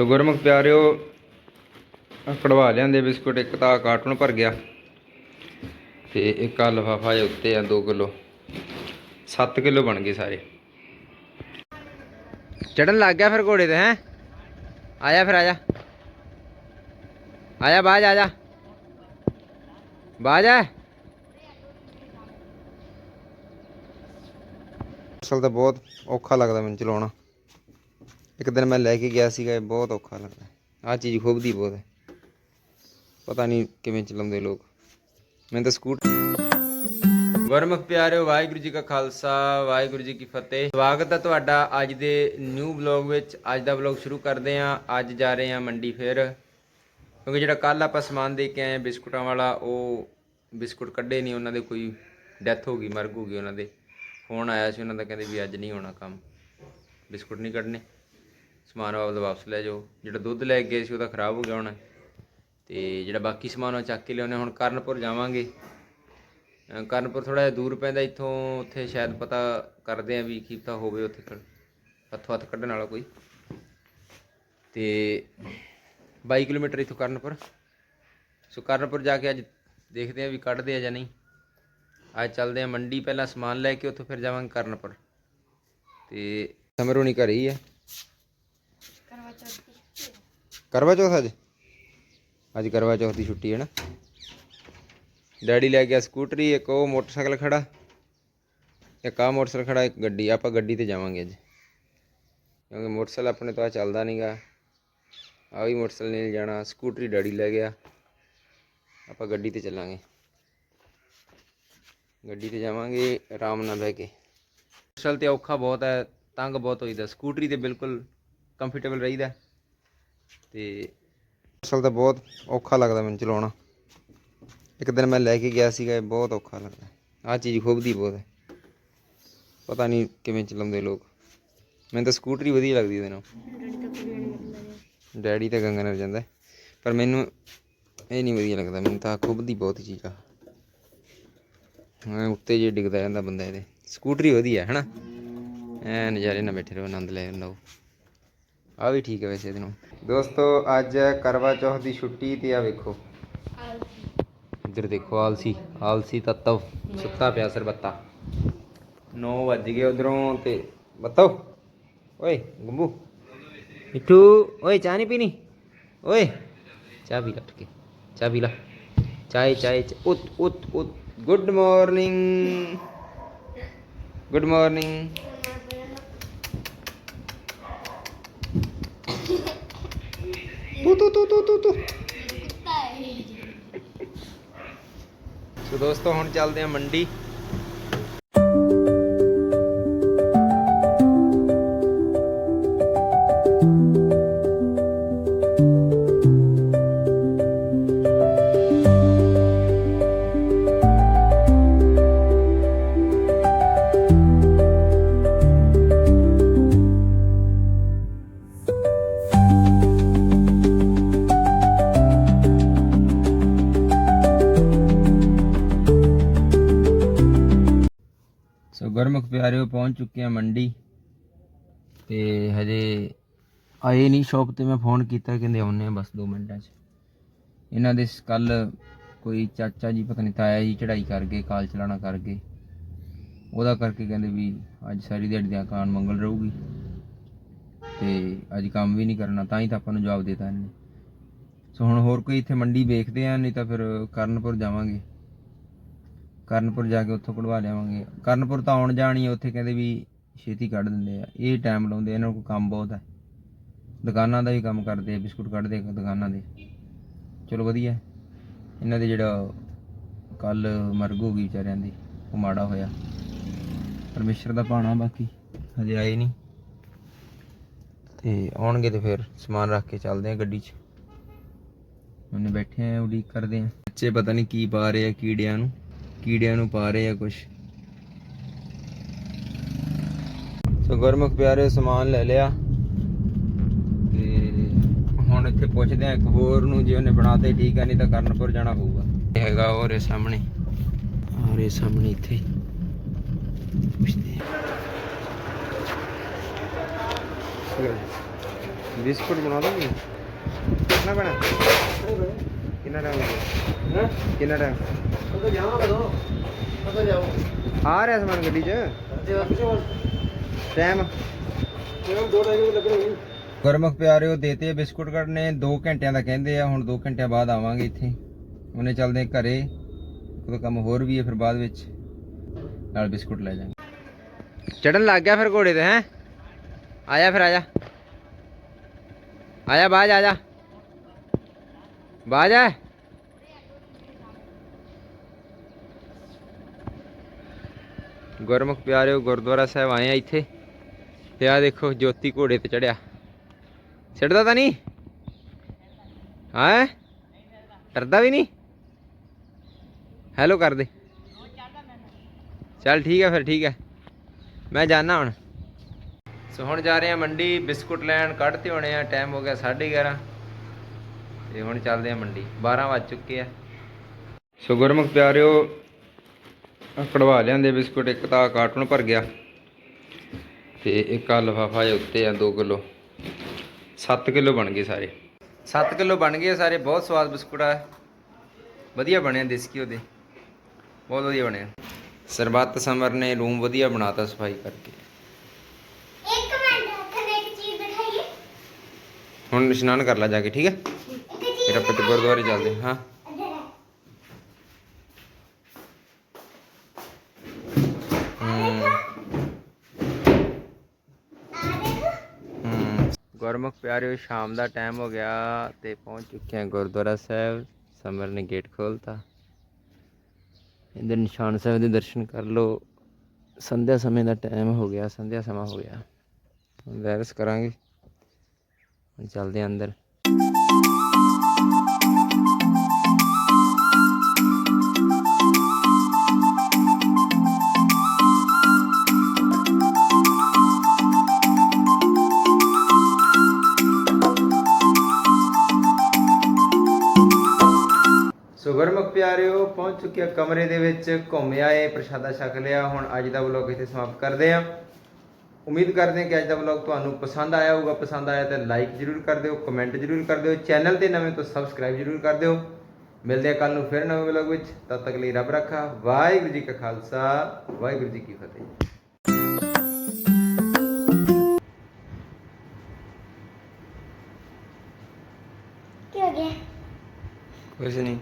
ਸੋ ਗੁਰਮੁਖ ਪਿਆਰਿਓ ਕਢਵਾ ਲਿਆਂਦੇ ਬਿਸਕੁਟ ਇੱਕ ਤਾਂ ਕਾਰਟੂਨ ਭਰ ਗਿਆ। ਤੇ ਇੱਕ ਆ ਲਫਾਫਾ ਜਿਹਾ ਉੱਤੇ ਆ 2 ਕਿਲੋ। 7 ਕਿਲੋ ਬਣ ਗਏ ਸਾਰੇ। ਚੜਨ ਲੱਗ ਗਿਆ ਫਿਰ ਘੋੜੇ ਤੇ ਹੈ? ਆਜਾ ਫਿਰ ਆਜਾ ਆਜਾ ਬਾਜ ਆਜਾ। ਬਾਜ ਆ। ਅਸਲ ਤਾਂ ਬਹੁਤ ਔਖਾ ਲੱਗਦਾ ਮੈਨੂੰ ਚਲਾਉਣਾ। ਇੱਕ ਦਿਨ ਮੈਂ ਲੈ ਕੇ ਗਿਆ ਸੀਗਾ, ਇਹ ਬਹੁਤ ਔਖਾ ਲੱਗਦਾ। ਆਹ ਚੀਜ਼ ਖੁੱਬਦੀ ਬਹੁਤ ਹੈ। ਪਤਾ ਨਹੀਂ ਕਿਵੇਂ ਚਲਾਉਂਦੇ ਲੋਕ। ਮੈਂ ਤਾਂ ਸਕੂਟਰ ਗੁਰਮੁਖ ਪਿਆਰਿਓ ਵਾਹਿਗੁਰੂ ਜੀ ਕਾ ਖਾਲਸਾ, ਵਾਹਿਗੁਰੂ ਜੀ ਕੀ ਫਤਿਹ। ਸਵਾਗਤ ਹੈ ਤੁਹਾਡਾ ਅੱਜ ਦੇ ਨਿਊ ਬਲੌਗ ਵਿੱਚ। ਅੱਜ ਦਾ ਬਲੌਗ ਸ਼ੁਰੂ ਕਰਦੇ ਹਾਂ। ਅੱਜ ਜਾ ਰਹੇ ਹਾਂ ਮੰਡੀ ਫਿਰ। ਕਿਉਂਕਿ ਜਿਹੜਾ ਕੱਲ ਆਪਾਂ ਸਮਾਨ ਦੇ ਕੇ ਆਏ ਬਿਸਕੁਟਾਂ ਵਾਲਾ, ਉਹ ਬਿਸਕੁਟ ਕੱਢੇ ਨਹੀਂ, ਉਹਨਾਂ ਦੇ ਕੋਈ ਡੈਥ ਹੋ ਗਈ, ਮਰ ਗਈ ਉਹਨਾਂ ਦੇ। ਫੋਨ ਆਇਆ ਸੀ, ਉਹਨਾਂ ਦਾ ਕਹਿੰਦੇ ਵੀ ਅੱਜ ਨਹੀਂ ਹੋਣਾ ਕੰਮ। ਬਿਸਕੁਟ ਨਹੀਂ ਕੱਢਣੇ। ਸਮਾਨ ਆਪਦਾ ਵਾਪਸ ਲੈ ਜਾਓ। ਜਿਹੜਾ ਦੁੱਧ ਲੈ ਕੇ ਗਏ ਸੀ, ਉਹਦਾ ਖਰਾਬ ਹੋ ਗਿਆ ਹੋਣਾ। ਤੇ ਜਿਹੜਾ ਬਾਕੀ ਸਮਾਨ ਉਹ ਚੱਕ ਕੇ ਲਿਆਉਣੇ, ਹੁਣ ਕਰਨਪੁਰ ਜਾਵਾਂਗੇ। ਕਰਨਪੁਰ ਥੋੜਾ ਜਿਹਾ ਦੂਰ ਪੈਂਦਾ, ਇੱਥੋਂ ਉੱਥੇ ਸ਼ਾਇਦ ਪਤਾ ਕਰਦੇ ਆ ਵੀ ਕੀਤਾ ਹੋਵੇ ਉੱਥੇ ਹੱਥੋਂ ਹੱਥ ਕੱਢਣ ਵਾਲਾ ਕੋਈ। ਤੇ 22 ਕਿਲੋਮੀਟਰ ਇੱਥੋਂ ਕਰਨਪੁਰ। ਸੋ ਕਰਨਪੁਰ ਜਾ ਕੇ ਅੱਜ ਦੇਖਦੇ ਆ ਵੀ ਕੱਢਦੇ ਆ ਜਾਂ ਨਹੀਂ। ਅੱਜ ਚੱਲਦੇ ਆ ਮੰਡੀ, ਪਹਿਲਾਂ ਸਮਾਨ ਲੈ ਕੇ ਉੱਥੋਂ ਫਿਰ ਜਾਵਾਂਗੇ ਕਰਨਪੁਰ। ਤੇ ਸਮਰੋਂ ਨਹੀਂ ਘਰੇ ਹੀ ਹੈ ਕਰਵਾ ਚੌਥ ਅੱਜ? ਅੱਜ ਕਰਵਾ ਚੌਥ ਦੀ ਛੁੱਟੀ ਹੈ ਨਾ। ਡੈਡੀ ਲੈ ਗਿਆ ਸਕੂਟਰੀ, ਇੱਕ ਉਹ ਮੋਟਰਸਾਈਕਲ ਖੜਾ, ਇੱਕ ਆ ਮੋਟਰਸਾਈਕਲ ਖੜਾ, ਇੱਕ ਗੱਡੀ। ਆਪਾਂ ਗੱਡੀ ਤੇ ਜਾਵਾਂਗੇ ਅੱਜ। ਕਿਉਂਕਿ ਮੋਟਰਸਾਈਕਲ ਆਪਣੇ ਤੋਂ ਆ ਚੱਲਦਾ ਨਹੀਂਗਾ ਆ ਵੀ ਮੋਟਰਸਾਈਕਲ ਨਹੀਂ ਜਾਣਾ, ਸਕੂਟਰੀ ਡੈਡੀ ਲੈ ਗਿਆ। ਆਪਾਂ ਗੱਡੀ ਤੇ ਚੱਲਾਂਗੇ। ਗੱਡੀ ਤੇ ਜਾਵਾਂਗੇ, ਆਰਾਮ ਨਾਲ ਬਹਿ ਕੇ। ਮੋਟਰਸਾਈਕਲ ਤੇ ਔਖਾ ਬਹੁਤ ਹੈ, ਤੰਗ ਬਹੁਤ ਹੋਈਦਾ। ਸਕੂਟਰੀ ਤੇ ਬਿਲਕੁਲ ਕੰਫਰਟੇਬਲ ਰਹੀਦਾ। ਤੇ ਅਸਲ ਤਾਂ ਬਹੁਤ ਔਖਾ ਲੱਗਦਾ ਮੈਨੂੰ ਚਲਾਉਣਾ। ਇੱਕ ਦਿਨ ਮੈਂ ਲੈ ਕੇ ਗਿਆ ਸੀਗਾ, ਇਹ ਬਹੁਤ ਔਖਾ ਲੱਗਦਾ। ਆਹ ਚੀਜ਼ ਖੁੱਬਦੀ ਬਹੁਤ ਹੈ। ਪਤਾ ਨਹੀਂ ਕਿਵੇਂ ਚਲਾਉਂਦੇ ਲੋਕ। ਮੈਨੂੰ ਤਾਂ ਸਕੂਟਰੀ ਵਧੀਆ ਲੱਗਦੀ ਇਹਦੇ ਨਾਲ ਡੈਡੀ ਤਾਂ ਗੰਗਾ ਨਾਲ ਜਾਂਦਾ ਪਰ ਮੈਨੂੰ ਇਹ ਨਹੀਂ ਵਧੀਆ ਲੱਗਦਾ। ਮੈਨੂੰ ਤਾਂ ਖੁੱਬਦੀ ਬਹੁਤ ਚੀਜ਼ ਆ ਹਾਂ ਉੱਤੇ ਜੇ ਡਿੱਗਦਾ ਰਹਿੰਦਾ ਬੰਦਾ ਇਹਦੇ। ਸਕੂਟਰੀ ਵਧੀਆ ਹੈ ਨਾ ਐ ਨਜ਼ਾਰੇ ਨਾਲ ਬੈਠੇ ਰਹੋ, ਆਨੰਦ ਲੈ ਲਓ। ਆ ਵੀ ਠੀਕ ਹੈ ਵੈਸੇ ਇਹਦੇ ਦੋਸਤੋ, ਅੱਜ ਕਰਵਾ ਚੌਥ ਦੀ ਛੁੱਟੀ ਤੇ ਆ ਵੇਖੋ। ਇੱਧਰ ਦੇਖੋ ਆਲਸੀ। ਆਲਸੀ ਤੱਤਵ ਸੁੱਤਾ ਪਿਆ ਸਰਬੱਤਾ। 9 ਵੱਜ ਗਏ ਉਧਰੋਂ ਤੇ ਬਤਾਓ ਓਏ ਗੁੰਬੂ। ਮਿੱਠੂ, ਓਏ ਚਾਹ ਨਹੀਂ ਪੀਣੀ? ਓਏ, ਚਾਹ ਪੀ ਲੈ ਕੇ ਚਾਹ ਪੀ ਲੈ। ਚਾय ਚਾय ਉਤ ਉਤ ਉਤ। Good morning. Good morning. ਤੂ ਤੂ ਤੂ ਤੂ। ਸੋ ਦੋਸਤੋ ਹੁਣ ਚੱਲਦੇ ਆ ਮੰਡੀ। ਗੁਰਮੁਖ ਪਿਆਰਿਓ, ਪਹੁੰਚ ਚੁੱਕੇ ਆ ਮੰਡੀ। ਤੇ ਹਜੇ ਆਏ ਨਹੀਂ ਸ਼ੌਪ ਤੇ, ਮੈਂ ਫੋਨ ਕੀਤਾ, ਕਹਿੰਦੇ ਆਉਣੇ ਆ ਬਸ 2 ਮਿੰਟਾਂ 'ਚ। ਇਹਨਾਂ ਦੇ ਕੱਲ ਕੋਈ ਚਾਚਾ ਜੀ, ਪਤਾ ਨਹੀਂ ਤਾਇਆ ਜੀ ਚੜਾਈ ਕਰ ਗਏ, ਕਾਲ ਚਲਾਣਾ ਕਰ ਗਏ। ਉਹਦਾ ਕਰਕੇ ਕਹਿੰਦੇ ਵੀ ਅੱਜ ਸਾਰੀ ਦਿਹਾੜੀ ਦਾ ਕਾਨ ਮੰਗਲ ਰਹੂਗੀ। ਤੇ ਅੱਜ ਕੰਮ ਵੀ ਨਹੀਂ ਕਰਨਾ, ਤਾਂ ਹੀ ਤਾਂ ਆਪਾਂ ਨੂੰ ਜਵਾਬ ਦੇਤਾ ਇਹਨੇ। ਸੋ ਹੁਣ ਹੋਰ ਕੋਈ ਇੱਥੇ ਮੰਡੀ ਵੇਖਦੇ ਆ ਨਹੀਂ ਤਾਂ ਫਿਰ ਕਰਨਪੁਰ ਜਾਵਾਂਗੇ। ਕਰਨਪੁਰ ਜਾ ਕੇ ਉੱਥੋਂ ਕਢਵਾ ਲਿਆਵਾਂਗੇ। ਕਰਨਪੁਰ ਤਾਂ ਆਉਣ ਜਾਣੀ ਹੈ ਉੱਥੇ ਕਹਿੰਦੇ ਵੀ ਛੇਤੀ ਕੱਢ ਦਿੰਦੇ ਆ। ਇਹ ਟਾਈਮ ਲਾਉਂਦੇ ਆ, ਇਹਨਾਂ ਕੋਲ ਕੰਮ ਬਹੁਤ ਹੈ ਦੁਕਾਨਾਂ ਦਾ ਵੀ ਕੰਮ ਕਰਦੇ ਆ ਬਿਸਕੁਟ ਕੱਢਦੇ ਆ ਦੁਕਾਨਾਂ ਦੇ। ਚਲੋ ਵਧੀਆ। ਇਹਨਾਂ ਦੇ ਜਿਹੜਾ ਕੱਲ ਮਰਗ ਹੋ ਗਈ ਵਿਚਾਰਿਆਂ ਦੀ ਉਹ ਮਾੜਾ ਹੋਇਆ। ਪਰਮੇਸ਼ਰ ਦਾ ਭਾਣਾ ਬਾਕੀ ਹਜੇ ਆਏ ਨਹੀਂ। ਤੇ ਆਉਣਗੇ ਤੇ ਫਿਰ ਸਮਾਨ ਰੱਖ ਕੇ ਚੱਲਦੇ ਆ ਗੱਡੀ 'ਚ। ਉਹਨੇ ਬੈਠੇ ਆ ਉਡੀਕ ਕਰਦੇ ਆ। ਬੱਚੇ ਪਤਾ ਨਹੀਂ ਕੀ ਪਾ ਰਹੇ ਆ ਕੀੜਿਆਂ ਨੂੰ। ਕੀੜਿਆਂ ਨੂੰ ਪਾ ਰਹੇ ਆ ਕੁਛ। ਸੋ ਗੁਰਮੁਖ ਪਿਆਰੇ ਸਮਾਨ ਲੈ ਲਿਆ। ਤੇ ਹੁਣ ਇੱਥੇ ਪੁੱਛਦੇ ਆ, ਇੱਕ ਹੋਰ ਨੂੰ ਜੇ ਉਹਨੇ ਬਣਾਤੇ, ਠੀਕ ਆ, ਨਹੀਂ ਤਾਂ ਕਰਨਪੁਰ ਜਾਣਾ ਪਊਗਾ। ਇਹ ਹੈਗਾ ਉਹਰੇ ਸਾਹਮਣੇ। ਔਰੇ ਸਾਹਮਣੇ ਇੱਥੇ। ਪੁੱਛਦੇ ਬਿਸਕੁਟ ਬਣਾ ਦੋਗੇ? ਕਿੰਨਾ ਬਣਾ ਕਿੰਨਾ ਟਾਈਮ ਹੈ ਕਿੰਨਾ ਟਾਈਮ ਕਦੋਂ ਜਾਵਾਂ ਕਦੋਂ? ਕਦੋਂ ਜਾਵਾਂ ਆ ਰਿਹਾ ਸਮਾਨ ਗੱਡੀ 'ਚ? ਟਾਈਮ ਕਿਉਂ ਦੋ ਟਾਈਮ ਲੱਗਣੇ ਗੁਰਮੁਖ ਪਿਆਰਿਓ ਦੇਤੇ ਬਿਸਕੁਟ ਕੱਢਨੇ 2 ਘੰਟਿਆਂ ਦਾ ਕਹਿੰਦੇ ਆ ਹੁਣ 2 ਘੰਟਿਆਂ ਬਾਅਦ ਆਵਾਂਗੇ ਇੱਥੇ। ਉਹਨੇ ਚੱਲਦੇ ਘਰੇ ਕੋਈ ਕੰਮ ਹੋਰ ਵੀ ਹੈ ਫਿਰ ਬਾਅਦ ਵਿੱਚ। ਨਾਲ ਬਿਸਕੁਟ ਲੈ ਜਾਵਾਂਗੇ। ਚੜਨ ਲੱਗ ਗਿਆ ਫਿਰ ਘੋੜੇ ਤੇ ਹੈ? ਆਇਆ ਫਿਰ ਆਜਾ ਆਇਆ ਬਾਜ ਆਜਾ ਬਾਜ ਆ। ਗੁਰਮੁਖ ਪਿਆਰਿਓ, ਗੁਰਦੁਆਰਾ ਸਾਹਿਬ ਆਏ ਆ ਇੱਥੇ। ਤੇ ਆ ਦੇਖੋ, ਜੋਤੀ ਘੋੜੇ ਤੇ ਚੜਿਆ ਛੱਡਦਾ ਤਾਂ ਨਹੀਂ? ਹਾਂ? ਡਰਦਾ ਵੀ ਨਹੀਂ? ਹੈਲੋ ਕਰ ਦੇ। ਚੱਲ ਠੀਕ ਹੈ ਫਿਰ, ਠੀਕ ਹੈ ਮੈਂ ਜਾਣਾ ਹੁਣ। ਸੋ ਹੁਣ ਜਾ ਰਹੇ ਆ ਮੰਡੀ, ਬਿਸਕੁਟ ਲੈਣ ਕੱਢਤੇ ਹੋਣੇ ਆ। ਟਾਈਮ ਹੋ ਗਿਆ 11:30 ਤੇ ਹੁਣ ਚੱਲਦੇ ਆ ਮੰਡੀ। 12 ਵੱਜ ਚੁੱਕੇ ਆ। ਸੋ ਗੁਰਮੁਖ ਪਿਆਰਿਓ ਕਢਵਾ ਲਿਆਂਦੇ ਬਿਸਕੁਟ ਇੱਕ ਤਾਂ ਕਾਰਟੂਨ ਭਰ ਗਿਆ। ਤੇ ਇੱਕ ਆ ਲਫਾਫਾ ਜਿਹਾ ਉੱਤੇ ਆ 2 ਕਿਲੋ। 7 ਕਿਲੋ ਬਣ ਗਏ ਸਾਰੇ। 7 ਕਿਲੋ ਬਣ ਗਏ ਸਾਰੇ ਬਹੁਤ ਸਵਾਦ ਬਿਸਕੁਟ ਆ। ਵਧੀਆ ਬਣਿਆ ਦੇਸੀ ਘਿਓ ਦੇ। ਬਹੁਤ ਵਧੀਆ ਬਣਿਆ। ਸਰਬੱਤ ਸਮਰ ਨੇ ਰੂਮ ਵਧੀਆ ਬਣਾਤਾ ਸਫ਼ਾਈ ਕਰਕੇ। ਇੱਕ ਮਿੰਟ ਤੁਹਾਨੂੰ ਇੱਕ ਚੀਜ਼ ਦਿਖਾਈਏ। ਹੁਣ ਇਸ਼ਨਾਨ ਕਰ ਲੈ ਜਾ ਕੇ ਠੀਕ ਹੈ ਫਿਰ ਆਪਾਂ ਤੇ ਗੁਰਦੁਆਰੇ ਚੱਲਦੇ ਹਾਂ। ਗੁਰਮੁਖ ਪਿਆਰਿਓ, ਸ਼ਾਮ ਦਾ ਟਾਈਮ ਹੋ ਗਿਆ ਤੇ ਪਹੁੰਚ ਚੁੱਕੇ ਹਾਂ ਗੁਰਦੁਆਰਾ ਸਾਹਿਬ। ਸਮਰ ਨੇ ਗੇਟ ਖੋਲਤਾ। ਇੰਦਰ ਨਿਸ਼ਾਨ ਸਾਹਿਬ ਦੇ ਦਰਸ਼ਨ ਕਰ ਲਓ। ਸੰਧਿਆ ਸਮੇਂ ਦਾ ਟਾਈਮ ਹੋ ਗਿਆ, ਸੰਧਿਆ ਸਮਾਂ ਹੋ ਗਿਆ। ਹੁਣ ਵੈਰਸ ਕਰਾਂਗੇ। ਹੁਣ ਚੱਲਦੇ ਹਾਂ ਅੰਦਰ। ਪਿਆਰਿਓ ਪਹੁੰਚ ਚੁੱਕੇ ਆ ਕਮਰੇ ਦੇ ਵਿੱਚ ਘੁੰਮ ਆਏ ਪ੍ਰਸ਼ਾਦਾ ਛਕ ਲਿਆ। ਹੁਣ ਅੱਜ ਦਾ ਵਲੌਗ ਇੱਥੇ ਸਮਾਪਤ ਕਰਦੇ ਆ। ਉਮੀਦ ਕਰਦੇ ਹਾਂ ਕਿ ਅੱਜ ਦਾ ਵਲੌਗ ਤੁਹਾਨੂੰ ਪਸੰਦ ਆਇਆ ਹੋਊਗਾ। ਪਸੰਦ ਆਇਆ ਤਾਂ ਲਾਈਕ ਜਰੂਰ ਕਰ ਦਿਓ ਕਮੈਂਟ ਜਰੂਰ ਕਰ ਦਿਓ। ਚੈਨਲ ਤੇ ਨਵੇਂ ਤੋਂ ਸਬਸਕ੍ਰਾਈਬ ਜਰੂਰ ਕਰ ਦਿਓ। ਮਿਲਦੇ ਆ ਕੱਲ ਨੂੰ ਫਿਰ ਨਵੇਂ ਵਲੌਗ ਵਿੱਚ। ਤਦ ਤੱਕ ਲਈ ਰੱਬ ਰੱਖਾ। ਵਾਹਿਗੁਰੂ ਜੀ ਕਾ ਖਾਲਸਾ। ਵਾਹਿਗੁਰੂ ਜੀ ਕੀ ਫਤਿਹ। ਕੀ ਹੋ ਗਿਆ? ਕੁਝ ਨਹੀਂ